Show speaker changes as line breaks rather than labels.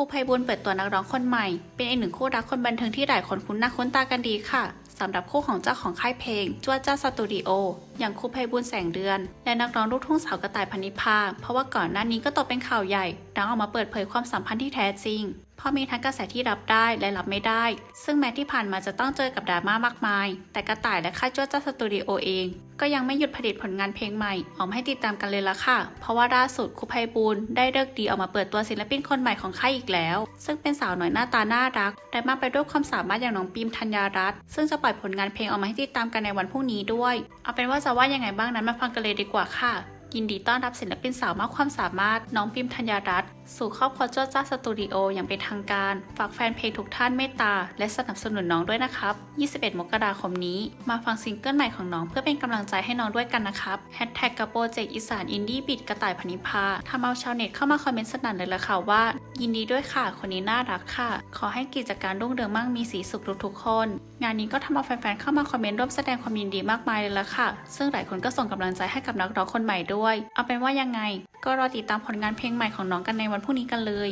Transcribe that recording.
รูไพบุญเปิดตัวนักร้องคนใหม่ เป็นอีกหนึ่งคู่รักคนบันเทิงที่หลายคนคุ้นหน้าคุ้นตากันดีค่ะสำหรับคู่ของเจ้าของค่ายเพลงจ้วจ้าสตูดิโอ อย่างครูไพบุญแสงเดือน และนักร้องลูกทุ่งสาวกระต่ายพนิพาเพราะว่าก่อนหน้านี้ก็ตกเป็นข่าวใหญ่ดังออกมาเปิดเผยความสัมพันธ์ที่แท้จริงพราะมีทั้งกระแสที่รับได้และรับไม่ได้ ซึ่งแม้ที่ผ่านมาจะต้องเจอกับดราม่ามากมาย แต่กระต่ายและค่ายจ้วจ้าสตูดิโอเอง ก็ยังไม่หยุดผลิตผลงานเพลงใหม่ออกให้ติดตามกันเลยละค่ะ เพราะว่าล่าสุดครูไพบูลได้เลิกดีออกมาเปิดตัวศิลปินคนใหม่ของค่ายอีกแล้ว ซึ่งเป็นสาวหน่อยหน้าตาน่ารักและมากไปด้วยความสามารถอย่างน้องปิมธัญญารัตน์ซึ่งจะปล่อยผลงานเพลงออกมาให้ติดตามกันในวันพรุ่งนี้ด้วย เอาเป็นว่าจะว่ายังไงบ้างนั้นมาฟังกันเลยดีกว่าค่ะ ยินดีต้อนรับศิลปินสาวมากความสามารถน้องพิมธัญรัตน์ สู่ครอบครัวจ้าจ้าสตูดิโออย่างเป็นทางการ ฝากแฟนเพลงทุกท่านเมตตา และสนับสนุนน้องด้วยนะครับ 21 มกราคมนี้ มาฟังซิงเกิลใหม่ของน้องเพื่อเป็นกำลังใจให้น้องด้วยกันนะครับแฮชแท็กกับโปรเจกต์อีสานอินดี้บิดกระต่ายพนิพาทำเอาชาวเน็ตเข้ามาคอมเมนต์สนั่นเลยละค่ะว่า ยินดีด้วยค่ะ คนนี้น่ารักค่ะ ขอให้กิจการรุ่งเรืองมั่งมีสีสุขทุกๆคน งานนี้ก็ทำเอาแฟนๆเข้ามาคอมเมนต์ร่วมแสดงความยินดีมากมายเลยละค่ะ ซึ่งหลายคนก็ส่งกำลังใจให้กับนักร้องคนใหม่ด้วย เอาเป็นว่ายังไง ก็รอติดตามผลงานเพลงใหม่ของน้องกันในวันพรุ่งนี้กันเลย